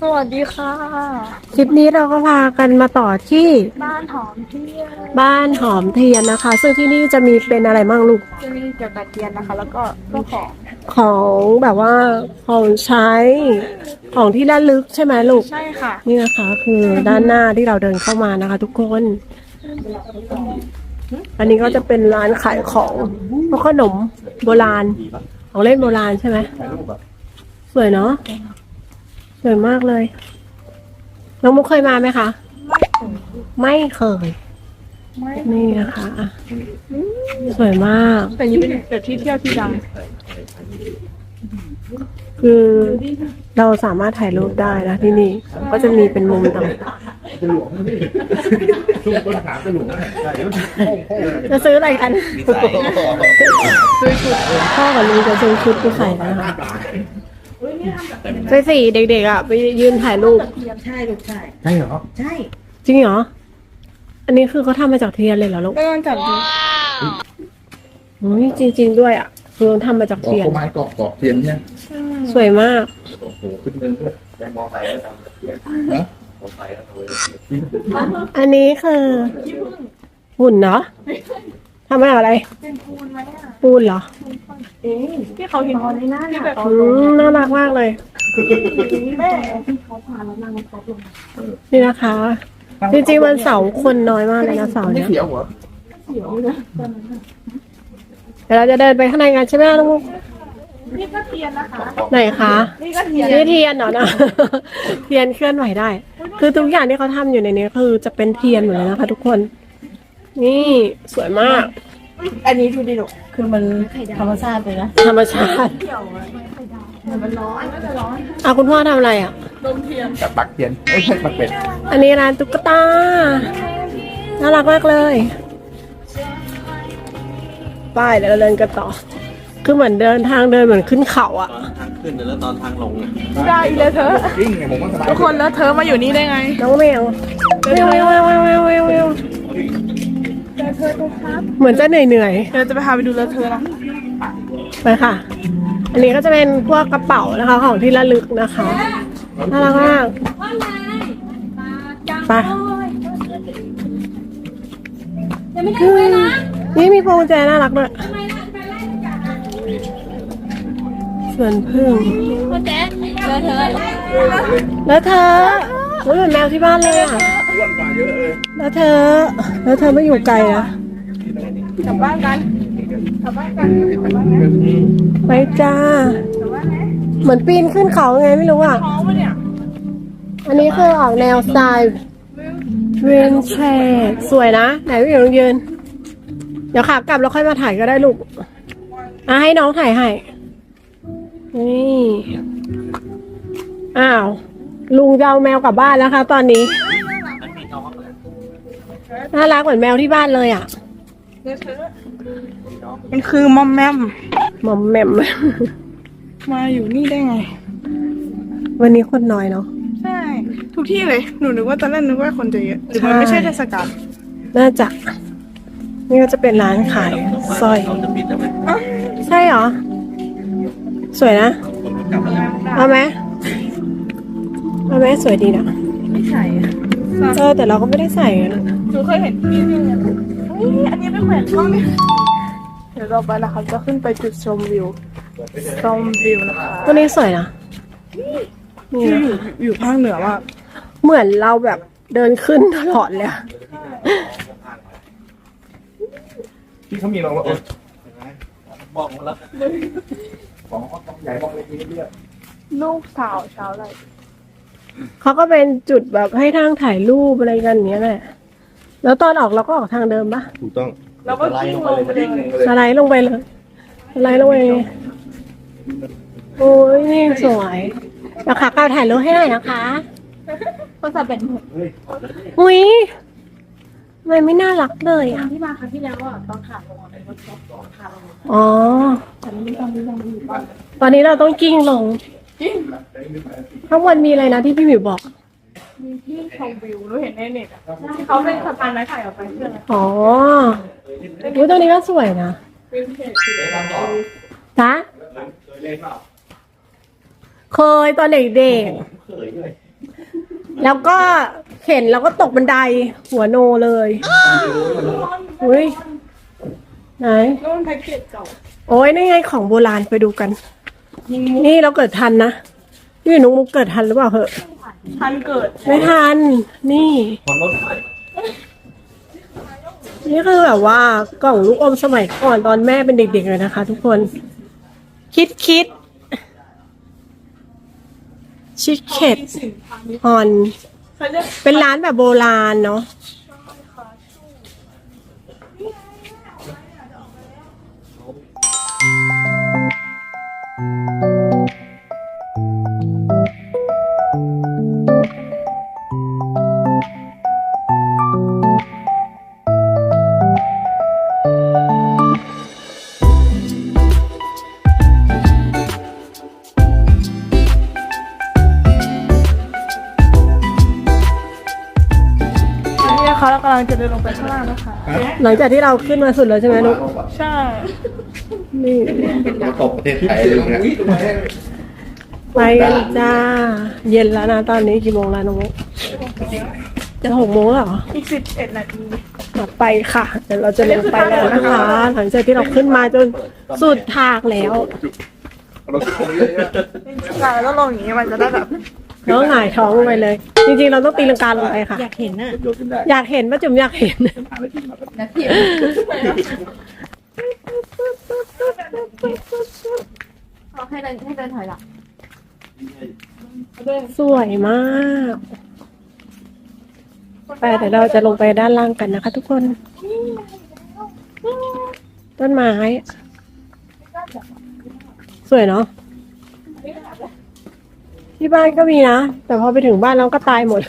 สวัสดีค่ะ คลิปนี้เราก็พากันมาต่อที่บ้านหอมเที่ยงบ้านหอมเทียนนะคะ ซึ่งที่นี่จะมีเป็นอะไรบ้างลูกจะมีเกี่ยวกับเทียนนะคะ แล้วก็เรื่องของของแบบว่าของใช้ของที่ระลึกใช่ไหมลูกใช่ค่ะ นี่นะคะคือด้านหน้าที่เราเดินเข้ามานะคะ ทุกคน อันนี้ก็จะเป็นร้านขายของพวกขนมโบราณของเล่นโบราณใช่ไหมสวยเนาะ สวยมากเลย น้องมุกเคยมาไหมคะ ไม่เคยไม่นี่นะคะอะสวยมาก แต่นี่เป็นแบบที่เที่ยวที่ดัง คือเราสามารถถ่ายรูปได้นะที่นี่ ก็จะมีเป็นมุมต่างๆจะซื้ออะไรกันพ่อกับลุงจะซื้อชุดไปใส่นะคะ ไปสี่เด็กๆอะไปยืนถ่ายรูปใช่ลูกใช่ใช่เหรอใช่จริงเหรอ อันนี้คือเขาทำมาจากเทียนเลยเหรอลูกก็ต้องจับดูโอ้ยจริง ๆ ด้วยอะคือทำมาจากเกาะเทียนไม้เกาะเกาะเทียนเนี่ยสวยมาก โอ้โหขึ้นเนินด้วยแรงมอไซค์แล้วทำนะอันนี้คือหุ่นเนาะ ทำมาจากอะไร เป็นปูนไหมอะปูนเหรอที่เขาเห็นในหน้าที่แบบอืมน่ารักมากเลย แม่นี่นะคะ จริงๆวันเสาร์คนน้อยมากเลยนะเสาร์ไม่เนี้ยเสียวเหรอเดี๋ยวเราจะเดินไปข้างในกันใช่ไหมน้องมุกนี่ก็เทียนนะคะ ไหนคะนี่ก็เทียนนี่เทียนเหรอนะเทียนเคลื่อนไหวได้ คือทุกอย่างที่เขาทำอยู่ในนี้คือจะเป็นเทียนหมดเลยนะคะ ทุกคน นี่สวยมาก อันนี้ดูดิลูกคือมันธรรมชาติเลยนะธรรมชาติอะคุณพ่อทำอะไรอะจับปักเทียนไม่ใช่ปักเป็ดอันนี้ร้านตุ๊กตา น่ารักมากเลย ไป้ายเดี๋ยวเราเดินกันต่อ คือเหมือนเดินทางเดินเหมือนขึ้นเขาอะทางขึ้นแล้วตอนทางลงได้อีเลยเธอะจริงไงผมว่าสบายทุกคนแล้วเธอมาอยู่นี่ได้ไงน้องแมวแมวแมวแมวแมวแมวแมว แมวเหมือนจะเหนื่อยเหนื่อยเดี๋ยวจะไปพาไปดูแล้วเธอนะๆไปค่ะ อันนี้ก็จะเป็นพวกกระเป๋านะคะของที่ระลึกนะคะน่ารักมากไปนี่มีพวงกุญแจน่ารักด้วยส่วนพึ่งแล้วเธอโอ้ยเหมือนแมวที่บ้านเลยอะ อ้วนกว่าเยอะเลยแล้วเธอ แล้วเธอไม่อยู่ไกลนะกลับบ้านกันกลับบ้านกันกลับบ้านนะไปจ้า เหมือนปีนขึ้นเขาไงไม่รู้อะ ท้องปะเนี่ยอันนี้คือออกแนวสไตล์วินเทจสวยนะ ไหนพี่หนูยืน เดี๋ยวขากลับแล้วค่อยมาถ่ายก็ได้ลูก อะให้น้องถ่ายให้ นี่ อ้าว ลุงจะเอาแมวกลับบ้านแล้วค่ะตอนนี้ น่ารักเหมือนแมวที่บ้านเลยอะ มันคือมอมแมม หมอมแหมมมาอยู่นี่ได้ไง วันนี้คนน้อยเนาะ ใช่ ทุกที่เลย หนูนึกว่าตอนแรกนึกว่าคนจะเยอะหรือมันไม่ใช่เทศกาลน่าจะ นี่ก็จะเป็นร้านขายสร้อย เขาจะปิดแล้วไหมใช่เหรอ สวยนะเอาไหมเอาไหมสวยดีนะ ไม่ใช่ เออแต่เราก็ไม่ได้ใส่นะ หนูเคยเห็นที่นี่เนี่ยเฮ้ยอันนี้เป็นแขวนกล้องเนี่ยเดี๋ยวเราไปนะคะจะขึ้นไปจุดชมวิว ชมวิวนะคะตัวนี้สวยนะนี่ที่นะอยู่อยู่ภาคเหนือว่าเหมือนเราแบบเดินขึ้นตลอดเลยอะที่เขามีเราว่าบอกหมดแล้วของของใหญ่บอกเล็กนิดเดียวลูกสาวชาวไร เขาก็เป็นจุดแบบให้ทางถ่ายรูปอะไรกันอย่างเงี้ยแหละ แล้วตอนออกเราก็ออกทางเดิมปะถูกต้องแล้วก็กิ้งลงไปเลยสไลด์ลงไปเลยสไลด์ลงไปเลยโอ้ยนี่สวยเดี๋ยวขากลับถ่ายรูปให้หน่อยนะคะก็จะเป็นอุ้ยทำไมไม่น่ารักเลยอะที่มาครั้งที่แล้วอะตอนขาลงอะเป็นรถสองขาลงอ๋อแต่ไม่ตอนนี้ยังไม่อยู่บ้านตอนนี้เราต้องกิ้งลงข้างบนมีอะไรนะที่พี่หมิวบอก มีที่ชมวิวหนูเห็นในเน็ตอะที่เขาเป็นสะพานไม้ไผ่ออกไปเพื่อนอะอ๋ออุ้ยตัวนี้ก็สวยนะวินเทจจ๊ะเคยตอนเด็กๆเคยเลยแล้วก็เข็นแล้วก็ตกบันไดหัวโนเลยอุ้ยไหนนู่นแพ็กเกจเก่าโอ้ยนี่ไงของโบราณไปดูกัน นี่เราเกิดทันนะ นี่นุ๊กมุกเกิดทันหรือเปล่าเหอะ ทันเกิด ไม่ทัน นี่คนรถไฟนี่คือแบบว่ากล่องลูกอมสมัยก่อนตอนแม่เป็นเด็กๆเลยนะคะ ทุกคน คิดคิดชิคเก็ตสินค้านี้ฮอนเขาเรียกเป็นร้านแบบโบราณเนาะ เรากำลังจะเดินลงไปข้างล่างนะคะ หลังจากที่เราขึ้นมาสุดแล้วใช่ไหมนุ๊กใช่ นี่ตกประเทศไทยเลยเนี่ยไปกันจ้า เย็นแล้วนะตอนนี้กี่โมงแล้วน้องมุกจะหกโมงแล้วเหรอ อีกสิบเอ็ดนาทีมาไปค่ะ เดี๋ยวเราจะลงไปแล้วนะคะ หลังจากที่เราขึ้นมาจนสุดทางแล้วเราตรงนี้เนี่ยใช่แล้วลงอย่างนี้มันจะได้แบบ น้องหงายท้องลงไปเลย จริงๆ เราต้องตีลังกาลงไปค่ะ อยากเห็นน่ะโยนขึ้นได้อยากเห็นป้าจุ๋มอยากเห็น หาอะไรกินมาก็นะพี่เขาให้เดินให้เดินถอยหลังสวยมาก ไปเดี๋ยวเราจะลงไปด้านล่างกันนะคะทุกคน ต้นไม้ สวยเนาะ ที่บ้านก็มีนะ แต่พอไปถึงบ้านเราก็ตายหมด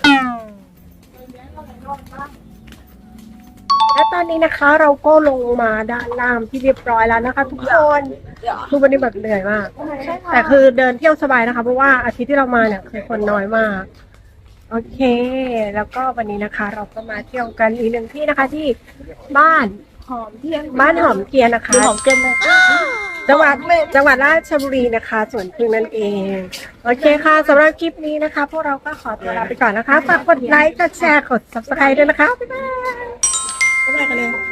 และตอนนี้นะคะเราก็ลงมาด้านล่างที่เรียบร้อยแล้วนะคะ ทุกคนคือวันนี้แบบเหนื่อยมาก แต่คือเดินเที่ยวสบายนะคะ เพราะว่าอาทิตย์ที่เรามาเนี่ยคือคนน้อยมาก โอเค แล้วก็วันนี้นะคะ เราก็มาเที่ยวกันอีกหนึ่งที่นะคะที่บ้านหอมเทียงบ้านหอมเทียนนะคะหอมเกินเลย จังหวัดจังหวัดราชบุรีนะคะสวนพึ่งนั่นเอง โอเคค่ะสำหรับคลิปนี้นะคะ พวกเราก็ขอตัวลาไปก่อนนะคะฝากกดไลค์กดแชร์กด subscribe ด้วยนะคะบ๊ายบายก็ไปกันเลย